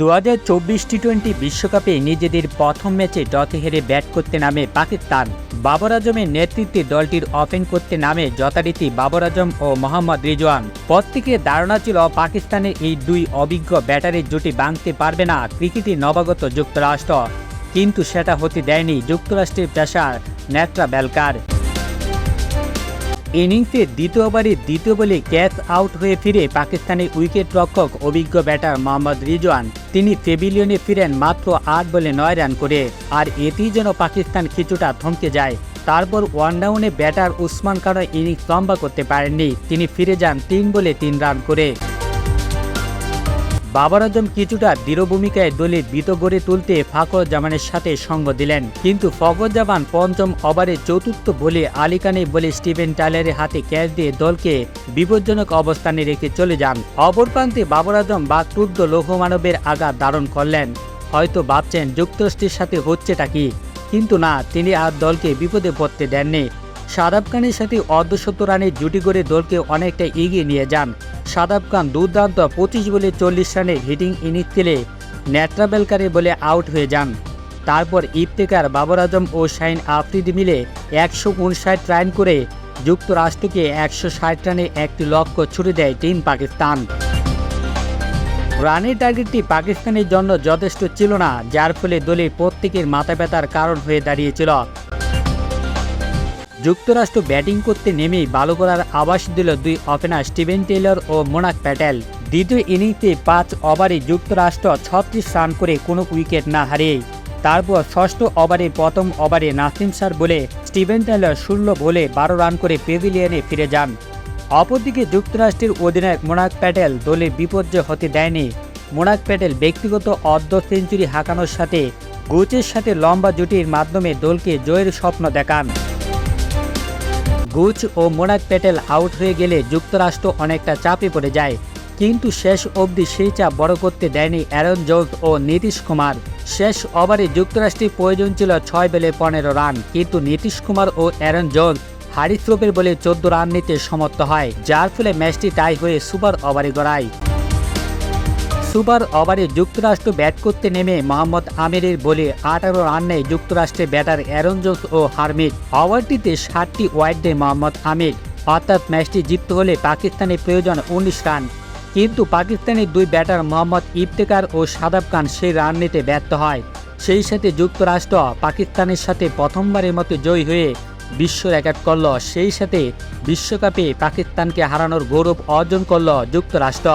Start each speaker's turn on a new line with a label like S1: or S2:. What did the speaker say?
S1: দু হাজার চব্বিশ টি টোয়েন্টি বিশ্বকাপে নিজেদের প্রথম ম্যাচে টসে হেরে ব্যাট করতে নামে পাকিস্তান। বাবর আজমের নেতৃত্বে দলটির ওপেন করতে নামে যথারীতি বাবর আজম ও মোহাম্মদ রিজওয়ান। প্রত্যেকের ধারণা ছিল পাকিস্তানের এই দুই অভিজ্ঞ ব্যাটারের জুটি ভাঙতে পারবে না ক্রিকেটে নবাগত যুক্তরাষ্ট্র। কিন্তু সেটা হতে দেয়নি যুক্তরাষ্ট্রের পেশার ন্যাট্রা বেলকার। ইনিংসে দ্বিতীয়বারই দ্বিতীয় বলে ক্যাচ আউট হয়ে ফিরে পাকিস্তানের উইকেট রক্ষক অভিজ্ঞ ব্যাটার মোহাম্মদ রিজওয়ান। তিনি পেভিলিয়নে ফিরেন মাত্র আট বলে নয় রান করে, আর এতেই যেন পাকিস্তান কিছুটা থমকে যায়। তারপর ওয়ান ডাউনে ব্যাটার উসমান খানও ইনিংস লম্বা করতে পারেননি। তিনি ফিরে যান তিন বলে তিন রান করে। বাবর আজম কিছুটা দৃঢ় ভূমিকায় দলে দ্বিত গড়ে তুলতে ফাকর জামানের সাথে সঙ্গ দিলেন। কিন্তু ফখর জামান পঞ্চম ওভারে চতুর্থ বলে আলিকানে বলে স্টিভেন টাইলারের হাতে ক্যাচ দিয়ে দলকে বিপজ্জনক অবস্থানে রেখে চলে যান। অপর প্রান্তে বাবর আজম বাকরুদ্ধ লৌহমানবের আঘাত ধারণ করলেন। হয়তো ভাবছেন যুক্তরাষ্ট্রের সাথে হচ্ছেটা কি? কিন্তু না, তিনি আর দলকে বিপদে পড়তে দেননি। সাদাব খানের সাথে অর্ধশত রানের জুটি করে দলকে অনেকটা এগিয়ে নিয়ে যান। সাদাব খান দুর্দান্ত পঁচিশ বলে চল্লিশ রানের হিটিং ইনিংস খেলে ন্যাট্রাবেলকারে বলে আউট হয়ে যান। তারপর ইফতেকার বাবর আজম ও শাইন আফ্রিদি মিলে একশো উনষাট রান করে যুক্তরাষ্ট্রকে একশো ষাট রানে একটি লক্ষ্য ছুড়ে দেয় টিম পাকিস্তান। রানের টার্গেটটি পাকিস্তানের জন্য যথেষ্ট ছিল না, যার ফলে দলে প্রত্যেকের মাথা ব্যথার কারণ হয়ে দাঁড়িয়েছিল। যুক্তরাষ্ট্র ব্যাটিং করতে নেমেই ভালো করার আভাস দিল দুই ওপেনার স্টিভেন টেইলর ও মোনাক প্যাটেল। দ্বিতীয় ইনিংসে পাঁচ ওভারে যুক্তরাষ্ট্র ছত্রিশ রান করে কোনো উইকেট না হারিয়ে তারপর ষষ্ঠ ওভারে প্রথম ওভারে নাসিম সার বলে স্টিভেন টেইলর ষোলো বলে বারো রান করে পেভিলিয়নে ফিরে যান। অপরদিকে যুক্তরাষ্ট্রের অধিনায়ক মোনাক প্যাটেল দলে বিপর্যয় হতে দেয়নি। মোনাক প্যাটেল ব্যক্তিগত অর্ধ সেঞ্চুরি হাঁকানোর সাথে গোচের সাথে লম্বা জুটির মাধ্যমে দলকে জয়ের স্বপ্ন দেখান। গুচ ও মোনাক প্যাটেল আউট হয়ে গেলে যুক্তরাষ্ট্র অনেকটা চাপে পড়ে যায়। কিন্তু শেষ অবধি সেই চাপ বড় করতে দেয়নি অ্যারন জোল্ট ও নীতিশ কুমার। শেষ ওভারে যুক্তরাষ্ট্রের প্রয়োজন ছিল ছয় বেলে পনেরো রান, কিন্তু নীতিশ কুমার ও অ্যারন জোন্স হারিস্রোপের বলে চোদ্দ রান নিতে সমর্থ হয়, যার ফলে ম্যাচটি টাই হয়ে সুপার ওভারে গড়ায়। সুপার ওভারে যুক্তরাষ্ট্র ব্যাট করতে নেমে মোহাম্মদ আমিরের বলে আঠারো রান নেয় যুক্তরাষ্ট্রের ব্যাটার অ্যারন জোন্স ও হারমিট ওভারটিতে ষাটটি ওয়াইড দেয় মোহাম্মদ আমির। অর্থাৎ ম্যাচটি জিততে হলে পাকিস্তানের প্রয়োজন উনিশ রান। কিন্তু পাকিস্তানের দুই ব্যাটার মোহাম্মদ ইফতেকার ও সাদাব খান সেই রান নিতে ব্যর্থ হয়। সেই সাথে যুক্তরাষ্ট্র পাকিস্তানের সাথে প্রথমবারের মতো জয়ী হয়ে বিশ্ব রেকর্ড করল। সেই সাথে বিশ্বকাপে পাকিস্তানকে হারানোর গৌরব অর্জন করল যুক্তরাষ্ট্র।